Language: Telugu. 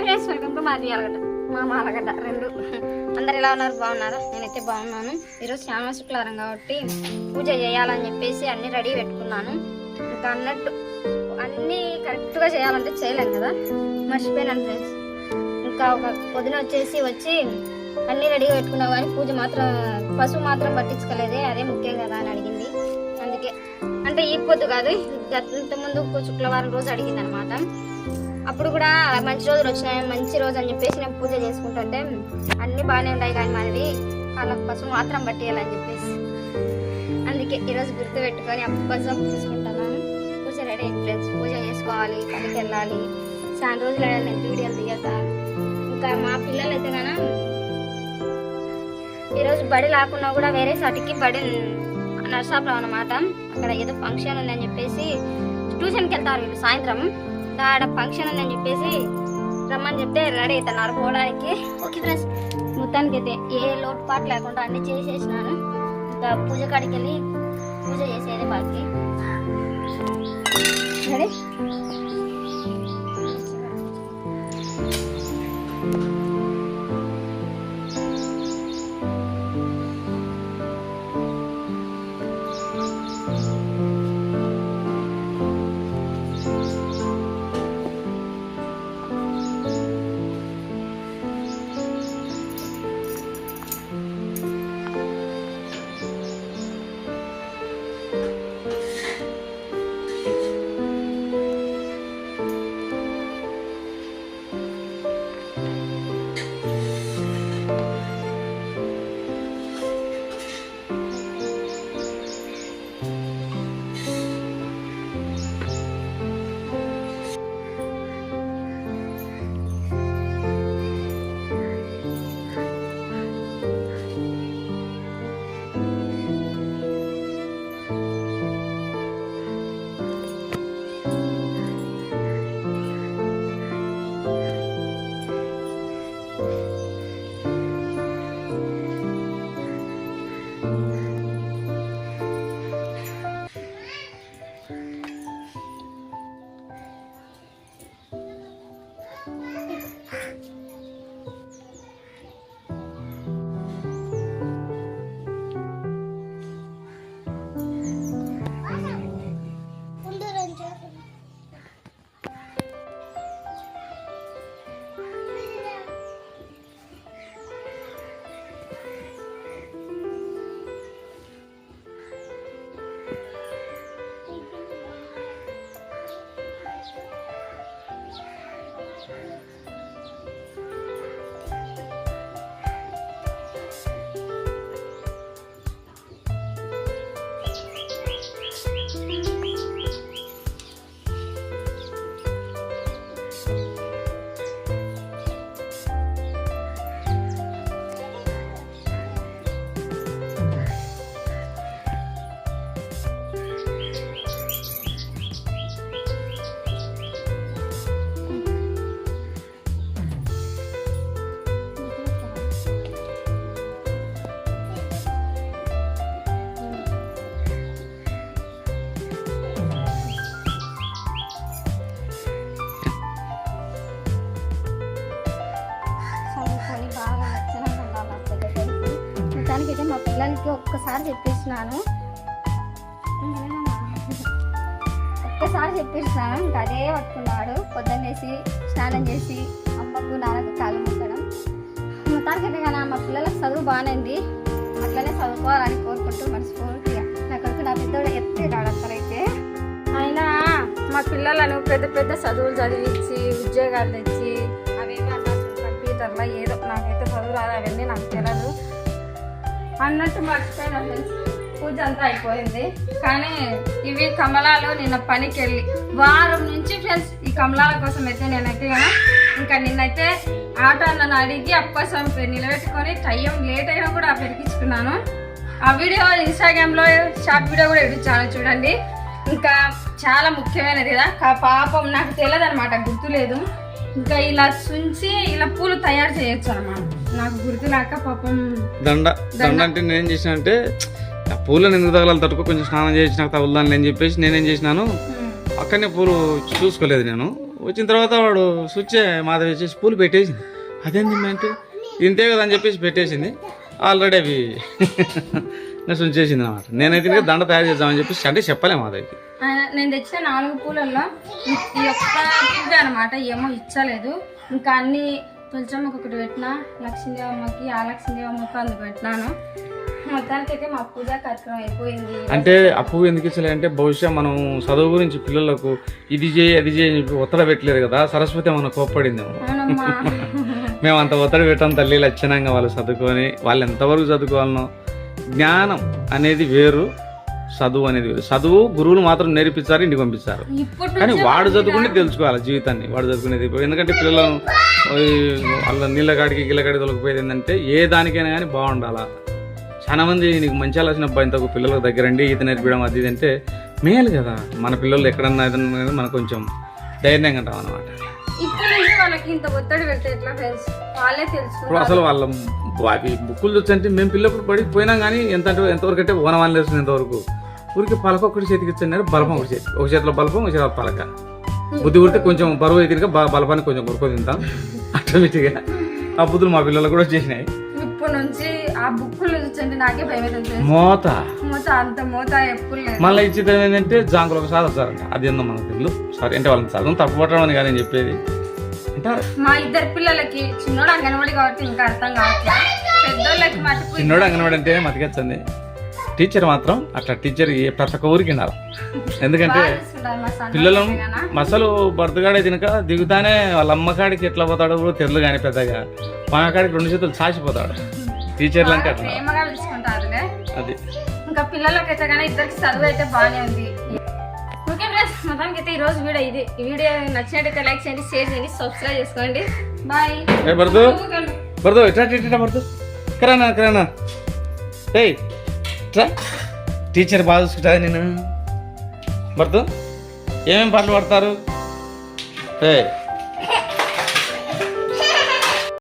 హాయ్ ఫ్రెండ్స్ వెల్కమ్ టు మాది ఆలగడ్డ మా మాలగడ్డ రెండు అందరు ఎలా ఉన్నారు బాగున్నారా నేనైతే బాగున్నాను. ఈరోజు శ్యామ శుక్రవారం కాబట్టి పూజ చేయాలని చెప్పేసి అన్ని రెడీ పెట్టుకున్నాను. ఇంకా అన్నట్టు అన్నీ కరెక్ట్గా చేయాలంటే చేయలేం కదా. మర్చిపోయినాను ఫ్రెండ్స్. ఇంకా ఒక పొద్దున వచ్చేసి వచ్చి అన్ని రెడీగా పెట్టుకున్నావు కానీ పూజ మాత్రం పసుపు మాత్రం పట్టించుకోలేదే అదే ముఖ్యం కదా అని అడిగింది. అందుకే అంటే ఈ పొద్దు కాదు ఇంత ముందు శుక్రవారం రోజు అడిగింది అనమాట అప్పుడు కూడా మంచి రోజులు వచ్చినాయి మంచి రోజు అని చెప్పేసి నేను పూజ చేసుకుంటుంటే అన్నీ బాగానే ఉన్నాయి కానీ మనవి వాళ్ళకి పసుపు మాత్రం పట్టేయాలని చెప్పేసి. అందుకే ఈరోజు గుర్తు పెట్టుకొని అప్పసం చూసుకుంటున్నాను పూజ రెడీ ఫ్రెండ్స్ పూజ చేసుకోవాలి పనికి వెళ్ళాలి. చాలా రోజులు నేను వీడియోలు దిగక. ఇంకా మా పిల్లలు అయితే కనుక ఈరోజు బడి లేకున్నా కూడా వేరే సాటికి బడి నర్సాపురం అనమాట అక్కడ ఏదో ఫంక్షన్ ఉందని చెప్పేసి ట్యూషన్కి వెళ్తారు వీళ్ళు సాయంత్రం. ఆడ ఫంక్షన్ ఉందని చెప్పేసి రమ్మని చెప్తే రెడీ అవుతున్నారు పోవడానికి. ఓకే ఫ్రెండ్స్ మొత్తానికి అయితే ఏ లోటుపాటు లేకుండా అన్ని చేసేసినాను. ఇంకా పూజ కాడికి వెళ్ళి పూజ చేసేది బాకి. Ready Yeah. మొత్తానికైతే మా పిల్లలకి ఒక్కసారి చెప్పేసినాను. ఒక్కసారి చెప్పేసినాను. ఇంకా అదే పట్టుకున్నాడు. పొద్దున్నేసి స్నానం చేసి అమ్మకు నాన్నకు కాలు ముట్టడం మొత్తానికైతే కానీ మా పిల్లలకు చదువు బాగానే ఉంది. అట్లనే చదువుకోవాలని కోరుకుంటూ మనస్ఫూర్తిగా నా కొడుకు నా పెద్దోడు ఎత్తి అక్కడైతే. అయినా మా పిల్లలను పెద్ద పెద్ద చదువులు చదివించి ఉద్యోగాలు తెచ్చి అవేమి అన్నా కంప్యూటర్లో ఏదో నాకైతే చదువు రాదు అవన్నీ నాకు తెలియదు అన్నట్టు మర్చిపోయినా ఫ్రెండ్స్. పూజ అంతా అయిపోయింది. కానీ ఇవి కమలాలు నిన్న పనికి వెళ్ళి వారం నుంచి ఫ్రెండ్స్ ఈ కమలాల కోసం అయితే నేనైతే ఇంకా నిన్నైతే ఆటో నన్ను అడిగి అప్పసం నిలబెట్టుకొని టైం లేట్ అయినా కూడా పెరిగించుకున్నాను ఆ వీడియో ఇన్స్టాగ్రామ్లో షార్ట్ వీడియో కూడా ఇచ్చాను చూడండి. ఇంకా చాలా ముఖ్యమైనది కదా. కా- పాపం నాకు తెలియదు అనమాట గుర్తులేదు. ఇంకా ఇలా సుంచి ఇలా పూలు తయారు చేయొచ్చు అనమాట నాకు గుర్తు లేక పాపం దండ దండ. అంటే నేనేం చేసిన అంటే ఆ పూలను ఎందుకు తగలాలి తట్టుకో కొంచెం స్నానం చేసి నాకు తగులుదాని అని చెప్పేసి నేనేం చేసినాను. అక్కడనే పూలు చూసుకోలేదు నేను. వచ్చిన తర్వాత వాడు స్విచ్ మాధవి వచ్చేసి పూలు పెట్టేసింది. అదేంది అంటే ఇంతే కదా అని చెప్పేసి పెట్టేసింది. ఆల్రెడీ అవి. నెక్స్ట్ ఉంచేసింది అనమాట నేనైతే ఇంకా దండ తయారు చేద్దామని చెప్పేసి అంటే చెప్పలే మాధవికి ఆయన నేను తెచ్చిన నాలుగు పూలల్లో ఈ- ఒక్క పువ్వే అనమాట ఏమో ఇచ్చలేదు. ఇంకా అన్ని తులచమ్మకి ఒకటి పెట్టిన. లక్ష్మీదేవమ్మకి ఆ లక్ష్మీదేవమ్మకి అందుకు పెట్టినాను. మొత్తానికి అయితే మా పూజ కార్యక్రమం అయిపోయింది. అంటే అప్పు ఎందుకు ఇచ్చలే అంటే బహుశా మనం చదువు గురించి పిల్లలకు ఇది చేయి అది చేయి అని చెప్పి ఒత్తిడి పెట్టలేదు కదా. సరస్వతి మనం కోప్పడింది మేము అంత ఒత్తిడి పెట్టాం తల్లి లక్షణంగా వాళ్ళు చదువుకొని వాళ్ళు ఎంతవరకు చదువుకోవాలనో జ్ఞానం అనేది వేరు చదువు అనేది వేరు. చదువు గురువులు మాత్రం నేర్పించారు ఇంటికి ఇప్పుడు కానీ వాడు చదువుకుంటే తెలుసుకోవాలి జీవితాన్ని వాడు చదువుకునేది ఎందుకంటే పిల్లలను వాళ్ళ నీళ్ళ కాడికి గిళ్ళ కాడికి తొలగిపోయేది ఏంటంటే ఏ దానికైనా కానీ బాగుండాలా. చాలా మంది నీకు మంచి ఆలోచన అబ్బాయి ఇంతకు పిల్లలకు దగ్గరండి ఈత నేర్పించడం అది ఇది అంటే మేలు కదా. మన పిల్లలు ఎక్కడన్నా ఏదన్నా మనకు కొంచెం ధైర్యంగా ఉంటాం అనమాట ఇప్పుడు నుంచి వాళ్ళకి ఇంత ఒత్తిడి పెడితే ఎట్లా ఫ్రెండ్స్ వాళ్ళే ఇప్పుడు తెలుసుకుంటారు అసలు వాళ్ళ అవి బుక్కులు చూస్తుంటే మేము పిల్లప్పుడు పడి పోయినాం కానీ ఎంత అంటే ఎంతవరకు అంటే ఓనవాళ్ళు వేస్తుంది ఎంతవరకు? ఊరికి పలక ఒకటి చేతికి ఇచ్చారు బలపం ఒకటి చేతి ఒక చేతిలో బలపం ఒక చేతిలో పలక. బుద్ధి కొడితే కొంచెం బరువు బ- బలపాన్ని కొంచెం కొడుకో తింటాం. ఆటోమేటిక్గా ఆ బుద్ధులు మా పిల్లలు కూడా వచ్చేసినాయి ఇప్పుడు నుంచి ఆ బుక్కులు చూస్తుంటే నాకే భయం అవుతుంది మూత. అంత మూత ఎప్పుడు లేదు. మళ్ళీ ఇచ్చేది ఏంటంటే జాంకులు ఒకసారి వస్తారంట అది ఏందో మనకు తెలియదు సారీ అంటే వాళ్ళని చదువు తప్పు పట్టడం అని కానీ చెప్పేది. అంటే మా ఇద్దరు పిల్లలకి చిన్నోడు అంగన్వాడి కాబట్టి ఇంకా అర్థం కావట్లేదు. పెద్దోళ్ళకి మటుకు చిన్నోడు అంగన్వాడి అంటే మతికొచ్చింది టీచర్ మాత్రం అట్లా టీచర్ ఏ ప్రతి ఒక్క ఊరికి వినాలి ఎందుకంటే పిల్లగాన. మసలు బర్తగాడే తినక దిగుతానే వాళ్ళ అమ్మ కాడికి ఎట్లా పోతాడో కూడా తెరలు కానీ పెద్దగా. మా కాడికి రెండు చేతులు సాసిపోతాడు టీచర్లు అంటే అట్లా. అది. ఇంకా పిల్లలకైతే కానీ ఇద్దరికి చదువు అయితే బాగానే ఉంది. ఓకే ఫ్రెండ్స్ మొత్తానికి అయితే ఈ రోజు వీడియో ఇది. ఈ వీడియో నచ్చినట్టయితే లైక్ చేయండి షేర్ చేయండి సబ్స్క్రైబ్ చేసుకోండి. బాయ్ బర్దు బర్దు బర్దు కరానా కరానా. ఏయ్ ఇట్లా టీచర్ బాగా చూసుకుంటా నేను బర్దు ఏమేమి పాటలు పాడతారు? ఏ